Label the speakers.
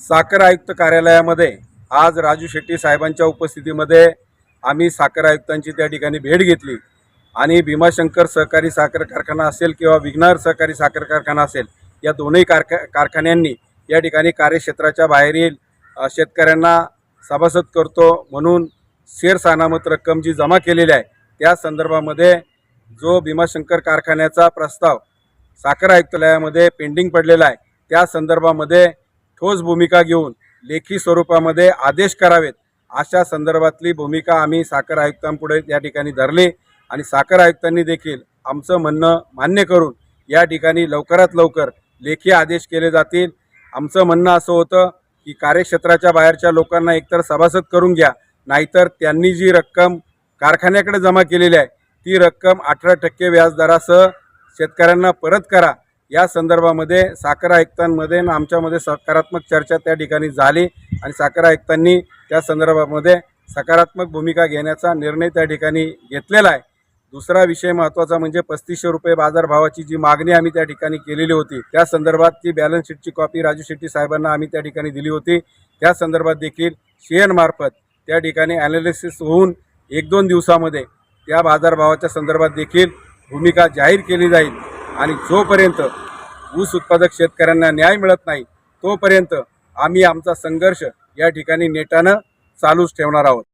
Speaker 1: साखर आयुक्त कार्यालयामध्ये आज राजू शेट्टी साहेबांच्या उपस्थितीमध्ये आम्ही साखर आयुक्तांची त्या ठिकाणी भेट घेतली. आणि भीमाशंकर सहकारी साखर कारखाना असेल किंवा विघ्नार सहकारी साखर कारखाना असेल या दोन्ही कारखा कारखान्यांनी या ठिकाणी कार्यक्षेत्राच्या बाहेरील शेतकऱ्यांना सभासद करतो म्हणून शेअर्स अनामत रक्कम जी जमा केलेली आहे त्या संदर्भामध्ये जो भीमाशंकर कारखान्याचा प्रस्ताव साखर आयुक्तालयामध्ये पेंडिंग पडलेला आहे त्या संदर्भामध्ये ठोस भूमिका घेऊन लेखी स्वरूपामध्ये आदेश करावेत. अशा संदर्भातली भूमिका आम्ही साखर आयुक्तांपुढे या ठिकाणी धरली आणि साखर आयुक्तांनी देखील आमचं म्हणणं मान्य करून या ठिकाणी लवकरात लवकर लेखी आदेश केले जातील. आमचं म्हणणं असं होतं की कार्यक्षेत्राच्या बाहेरच्या लोकांना एकतर सभासद करून घ्या नाहीतर त्यांनी जी रक्कम कारखान्याकडे जमा केलेली आहे ती रक्कम अठरा टक्के व्याजदरासह शेतकऱ्यांना परत करा. या संदर्भामध्ये साखर आयुक्तांमध्ये आणि आमच्यामध्ये सकारात्मक चर्चा त्या ठिकाणी झाली आणि साखर आयुक्तांनी त्या संदर्भामध्ये सकारात्मक भूमिका घेण्याचा निर्णय त्या ठिकाणी घेतलेला आहे. दुसरा विषय महत्त्वाचा म्हणजे पस्तीसशे रुपये बाजारभावाची जी मागणी आम्ही त्या ठिकाणी केलेली होती त्या संदर्भात ती बॅलन्स शीटची कॉपी राजू शेट्टी साहेबांना आम्ही त्या ठिकाणी दिली होती. त्या संदर्भात देखील शेअरमार्फत त्या ठिकाणी ॲनालिसिस होऊन एक दोन दिवसामध्ये त्या बाजारभावाच्या संदर्भात देखील भूमिका जाहीर केली जाईल. आणि जोपर्यंत ऊस उत्पादक शेतकऱ्यांना न्याय मिळत नाही तोपर्यंत आम्ही आमचा संघर्ष या ठिकाणी नेटानं चालूच ठेवणार आहोत.